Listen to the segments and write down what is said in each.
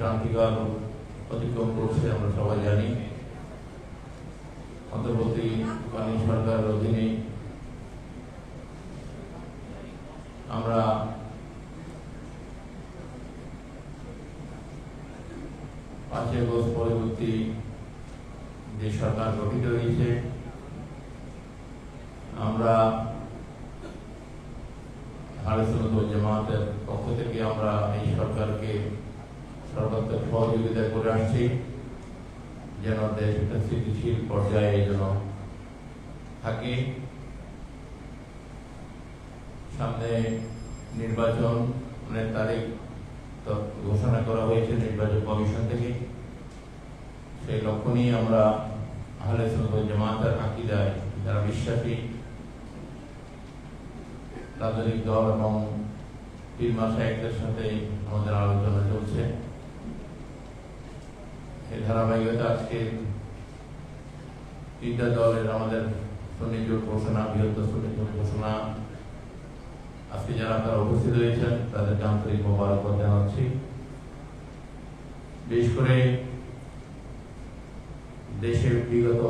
ক্রান্তিকাল অতিক্রম করছে, আমরা সবাই জানি। অন্তর্বর্তীকালীন সরকারের অধীনে আমরা পাঁচই আগস্ট পরবর্তী যে সরকার গঠিত হয়েছে, আমরা আলোচনা জামাতের পক্ষ থেকে, আমরা এই সরকারকে সর্বাত্মক সহযোগিতা করে আসছি যেন দেশ একটা স্থিতিশীল পর্যায়ে যেন থাকে। সামনে নির্বাচনের তারিখ ঘোষণা করা হয়েছে নির্বাচন কমিশন থেকে। সেই লক্ষ্য নিয়ে আমরা আহলে জামাতের আকিদায় যারা বিশ্বাসী, রাজনৈতিক দল এবং পীর মাসায়কদের সাথে আমাদের আলোচনা চলছে। ধারাবাহিকতা আজকে তিনটা দলের আমাদের সুন্নিজোট ঘোষণা বৃহত্তর সুন্নিজোট ঘোষণা আজকে যারা তারা উপস্থিত হয়েছেন তাদেরকে আন্তরিক মোবারকবাদ জানাচ্ছি। বিশেষ করে দেশের বিগত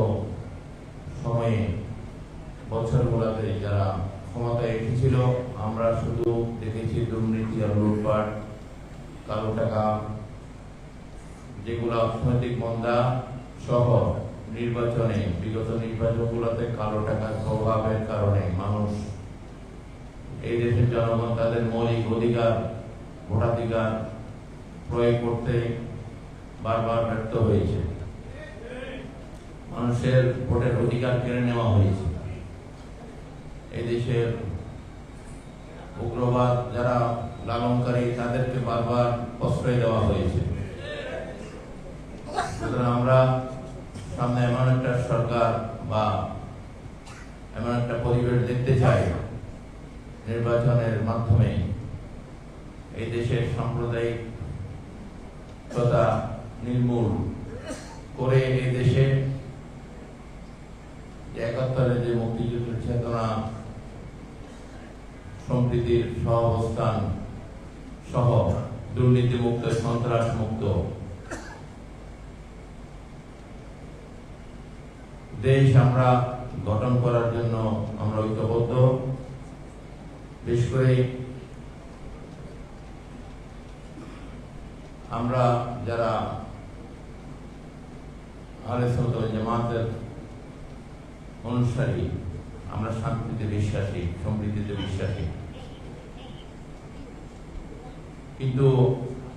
সময়ে বছরগুলোতে যারা ক্ষমতায় এসেছিল, আমরা শুধু দেখেছি দুর্নীতি আর লুটপাট, কালো টাকা যেগুলো অর্থনৈতিক মন্দা সহ নির্বাচনে, বিগত নির্বাচনগুলোতে কালো টাকার প্রভাবের কারণে মানুষ এই দেশের জনগণ তাদের মৌলিক অধিকার, ভোটাধিকার প্রয়োগ করতে বারবার ব্যর্থ হয়েছে। মানুষের ভোটের অধিকার কেড়ে নেওয়া হয়েছে। এই দেশের উগ্রবাদ যারা লালনকারী, তাদেরকে বারবার প্রশ্রয় দেওয়া হয়েছে। এমন একটা নির্বাচনের মাধ্যমে এই দেশের সাম্প্রদায়িক তথা নির্মূল করে এই দেশে যে একাত্তরের যে মুক্তিযুদ্ধের চেতনা, সম্প্রীতির সহ দুর্নীতি মুক্ত সন্ত্রাস মুক্ত দেশ আমরা গঠন করার জন্য আমরা ঐক্যবদ্ধ। বিশেষ করে আমরা যারা জামাতের অনুসারী, আমরা শান্তিতে বিশ্বাসী, সমৃদ্ধিতে বিশ্বাসী। কিন্তু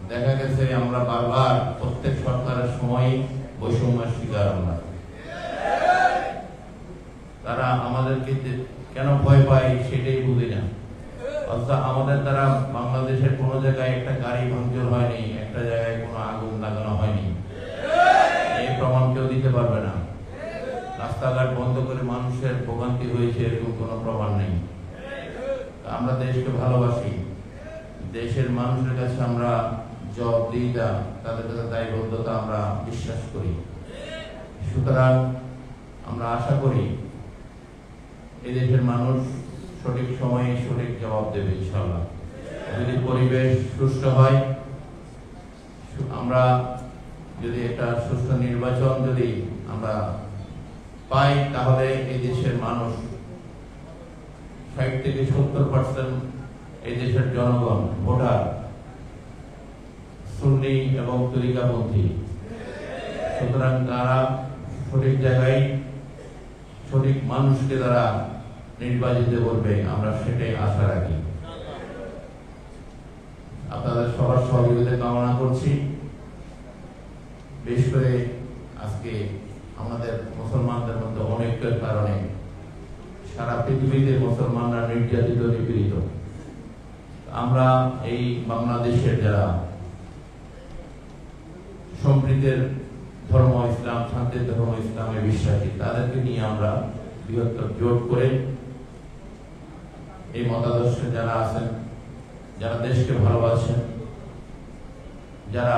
দেখা গেছে আমরা বারবার প্রত্যেক সরকারের সময় বৈষম্যের শিকার আমরা। তারা আমাদেরকে কেন ভয় পায় সেটাই বুঝি না। অর্থাৎ আমাদের দ্বারা বাংলাদেশের কোনো জায়গায় একটা গাড়ি ভাঙচুর হয়নি, একটা জায়গায় কোনো আগুন লাগানো হয়নি। এই প্রমাণ কেউ দিতে পারবে না। রাস্তাঘাট বন্ধ করে মানুষের ভোগান্তি হয়েছে এরকম কোনো প্রমাণ নেই। আমরা দেশকে ভালোবাসি। দেশের মানুষের কাছে আমরা জব জবাবদিহিতা, তাদের কাছে দায়বদ্ধতা আমরা বিশ্বাস করি। সুতরাং আমরা আশা করি এই দেশের মানুষ সঠিক সময়ে সঠিক জবাব দেবে ইনশাল্লাহ যদি পরিবেশ সুষ্ঠু হয়, আমরা যদি একটা সুষ্ঠু নির্বাচন যদি আমরা পাই, তাহলে এই দেশের মানুষ ষাট থেকে সত্তর পার্সেন্ট এই দেশের জনগণ, ভোটার, সুন্নি এবং তরিকাপন্থী সুতরাং তারা সঠিক জায়গায় সঠিক মানুষকে তারা নির্বাচিত করবে, আমরা সেটাই আশা রাখি। আপনাদের সবার সহযোগিতা কামনা করছি। বিশেষ করে আজকে আমাদের মুসলমানদের মধ্যে অনেকের কারণে সারা পৃথিবীতে মুসলমানরা নির্যাতিত, নিপীড়িত। আমরা এই বাংলাদেশের যারা সম্প্রীতের ধর্ম ইসলাম শান্তির ধর্ম ইসলামে বিশ্বাসী। তাদেরকে নিয়ে আমরা বৃহত্তর জোট করে এই মতাদর্শে যারা আছেন, যারা দেশকে ভালোবাসেন, যারা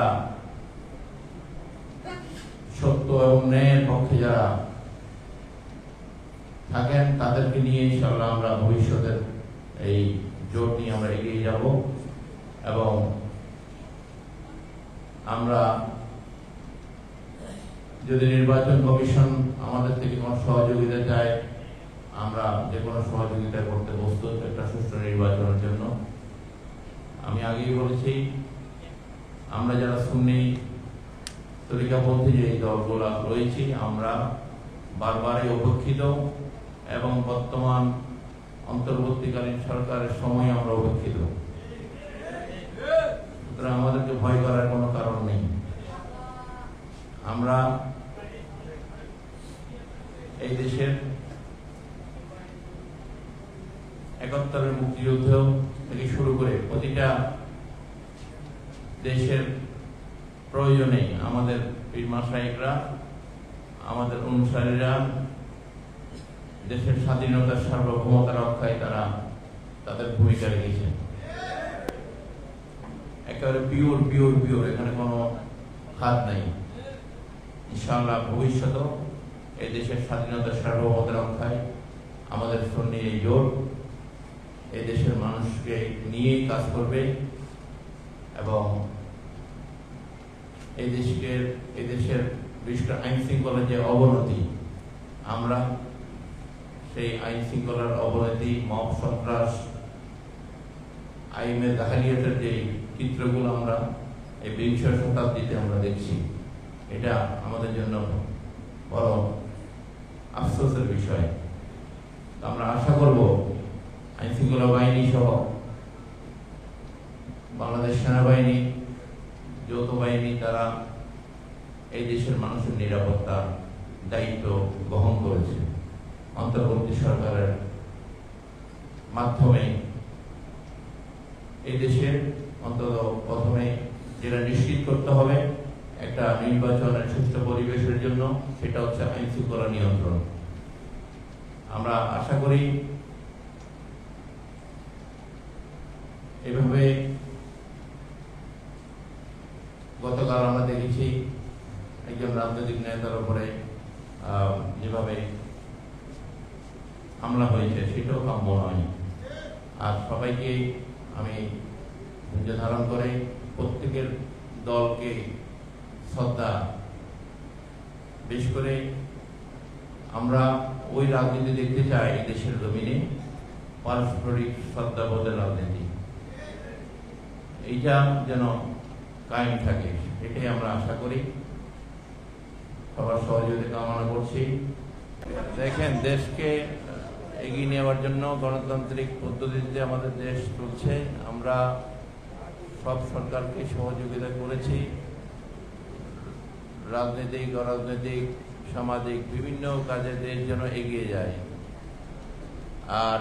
সত্য এবং ন্যায়ের পক্ষে যারা থাকেন, তাদেরকে নিয়ে ইনশাল্লাহ আমরা ভবিষ্যতের এই জোট নিয়ে আমরা এগিয়ে যাব এবং আমরা যদি নির্বাচন কমিশন আমাদের থেকে কোনো সহযোগিতা চায়, আমরা যে কোনো সহযোগিতা করতে প্রস্তুত একটা সুষ্ঠু নির্বাচনের জন্য। আমি আগেই বলেছি, আমরা যারা সুন্নি তরিকাপন্থী যে দলগুলো রয়েছি, আমরা বারবারই উপেক্ষিত এবং বর্তমান অন্তর্বর্তীকালীন সরকারের সময় আমরা উপেক্ষিত। সুতরাং আমাদেরকে ভয় করার কোনো কারণ নেই। আমরা এই দেশের একাত্তরের মুক্তিযুদ্ধ থেকে শুরু করে প্রতিটা দেশের প্রয়োজনে আমাদের সাহেবরা আমাদের অনুসারীরা দেশের স্বাধীনতার সার্বভৌমতা রক্ষায় তারা তাদের ভূমিকা রেখেছেন। একেবারে পিওর পিওর পিওর, এখানে কোনো খাত নাই। ইনশাআল্লাহ ভবিষ্যতেও এই দেশের স্বাধীনতার সার্বভৌমতা রক্ষায় আমাদের সন্নি এই জোট এই দেশের মানুষকে নিয়েই কাজ করবে এবং এই দেশকে এই দেশের করে আইন শৃঙ্খলার যে অবনতি, আমরা সেই আইন শৃঙ্খলার অবনতি, মব সন্ত্রাস, আইনের দাহালিয়াতের যে চিত্রগুলো আমরা, এই বিংশ শতাব্দীতে আমরা দেখছি, এটা আমাদের জন্য বড় আফসোসের বিষয়। আমরা আশা করব, আইন শৃঙ্খলা বাহিনী সহ বাংলাদেশ সেনাবাহিনী, যৌথ বাহিনী, তারা এই দেশের মানুষের নিরাপত্তা দায়িত্ব বহন করেছে। অন্তর্বর্তী সরকারের মাধ্যমে এই দেশের অন্তত প্রথমে যেটা নিশ্চিত করতে হবে একটা নির্বাচনের সুষ্ঠু পরিবেশের জন্য সেটা হচ্ছে আইন শৃঙ্খলা নিয়ন্ত্রণ। আমরা আশা করি এভাবে গতকাল আমরা দেখেছি একজন রাজনৈতিক নেতার উপরে যেভাবে হামলা হয়েছে সেটাও কাম্য নয়। আর সবাইকে আমি ধারণ করে প্রত্যেকের দলকে শ্রদ্ধা বিশেষ করে আমরা ওই রাজনীতি দেখতে চাই দেশের জমিনে, পারস্পরিক শ্রদ্ধাবোধের রাজনীতি। এইটা যেন কায়েম থাকে, এটাই আমরা আশা করি। সবার সহযোগিতা কামনা করছি। দেখেন, দেশকে এগিয়ে নেওয়ার জন্য গণতান্ত্রিক পদ্ধতিতে আমাদের দেশ চলছে। আমরা সব সরকারকে সহযোগিতা করেছি। রাজনৈতিক, অরাজনৈতিক, সামাজিক বিভিন্ন কাজে দেশ যেন এগিয়ে যায়। আর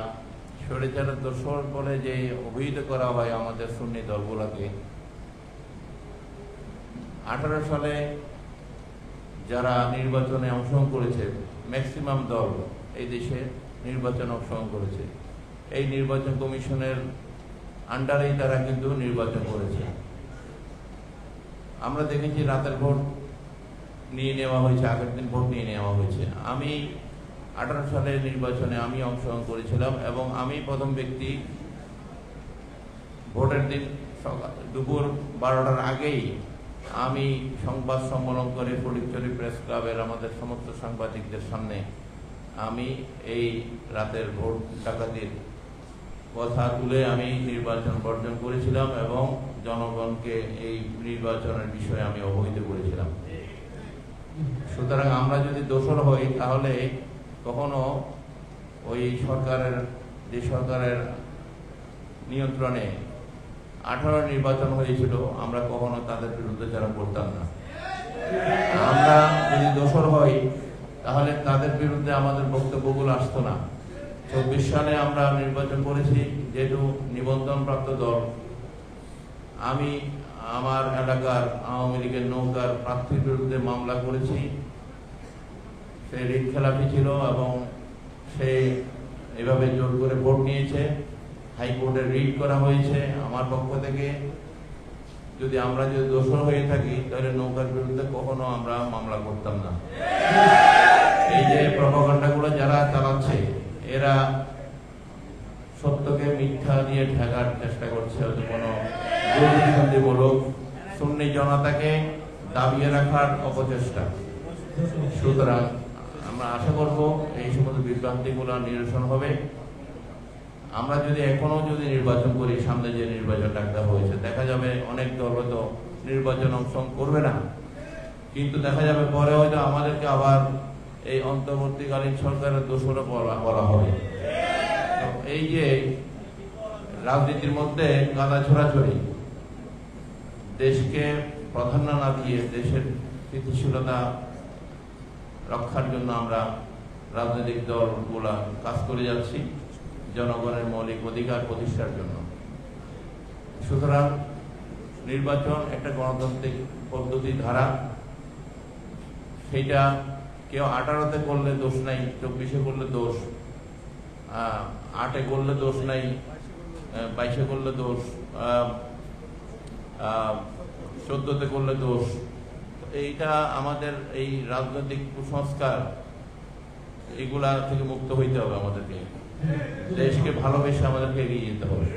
স্বৈরাচারের দোষর বলে যে অভিহিত করা হয় আমাদের সুন্নি দলগুলোকে। আঠারো সালে যারা নির্বাচনে অংশগ্রহণ করেছে ম্যাক্সিমাম দল এই দেশে নির্বাচনে অংশগ্রহণ করেছে। এই নির্বাচন কমিশনের আন্ডারেই তারা কিন্তু নির্বাচন করেছে। আমরা দেখেছি রাতের ভোট নিয়ে নেওয়া হয়েছে, আগের দিন ভোট নিয়ে নেওয়া হয়েছে। আমি আঠারো সালের নির্বাচনে আমি অংশগ্রহণ করেছিলাম এবং আমি প্রথম ব্যক্তি ভোটের দিন দুপুর বারোটার আগেই আমি সংবাদ সম্মেলন করে ফটিকচুরি প্রেস ক্লাবের আমাদের সমস্ত সাংবাদিকদের সামনে আমি এই রাতের ভোট ডাকাতির কথা তুলে আমি নির্বাচন বর্জন করেছিলাম এবং জনগণকে এই নির্বাচনের বিষয়ে আমি অবহিত করেছিলাম। সুতরাং আমরা যদি দোষর হই, তাহলে কখনো ওই সরকারের, যে সরকারের নিয়ন্ত্রণে আঠারো নির্বাচন হয়েছিল, আমরা কখনো তাদের বিরুদ্ধাচারণ করতাম না। আমরা যদি দোষর হই, তাহলে তাদের বিরুদ্ধে আমাদের বক্তব্যগুলো আসতো না। চব্বিশ সালে আমরা নির্বাচন করেছি, যেহেতু নিবন্ধন প্রাপ্ত দল। আমি আমার এলাকার আওয়ামী লীগের নৌকার প্রার্থীর বিরুদ্ধে মামলা করেছি। সে রিট খেলাপি ছিল এবং সে এভাবে জোর করে ভোট নিয়েছে। হাইকোর্টে রিট করা হয়েছে আমার পক্ষ থেকে। যদি আমরা যদি দোষর হয়ে থাকি, তাহলে নৌকার বিরুদ্ধে কখনো আমরা মামলা করতাম না। এই যে প্রপাগান্ডাগুলো যারা চালাচ্ছে, এরা সত্যকে মিথ্যা দিয়ে ঠেকার চেষ্টা করছে, হয়তো কোনো দুর্নীতিমূলক সুন্নি জনতাকে দাবিয়ে রাখার অপচেষ্টা। সুতরাং আমরা আশা করব এই সমস্ত বিভ্রান্তিগুলো নিরসন হবে। আমরা যদি এখনও যদি নির্বাচন করি, সামনে যে নির্বাচন ডাকতে হয়েছে, দেখা যাবে অনেক দল হয়তো নির্বাচন অংশগ্রহণ করবে না। কিন্তু দেখা যাবে পরে হয়তো আমাদেরকে আবার এই অন্তর্বর্তীকালীন সরকারের দোষরও বলা হবে। এই যে রাজনীতির মধ্যে কাদা ছড়াছড়ি দেশকে প্রাধান্য না দিয়ে দেশের স্থিতিশীলতা রক্ষার জন্য আমরা রাজনৈতিক দলগুলা কাজ করে যাচ্ছি, জনগণের মৌলিক অধিকার প্রতিষ্ঠার জন্য। সুতরাং নির্বাচন একটা গণতান্ত্রিক পদ্ধতি ধারা। সেইটা কেউ আঠারোতে করলে দোষ নাই, চব্বিশে করলে দোষ আটে করলে দোষ নাই বাইশে করলে দোষ চোদ্দতে করলে দোষ। এইটা আমাদের এই রাজনৈতিক কুসংস্কার, এগুলা থেকে মুক্ত হইতে হবে আমাদেরকে। দেশকে ভালোবেসে আমাদেরকে এগিয়ে যেতে হবে।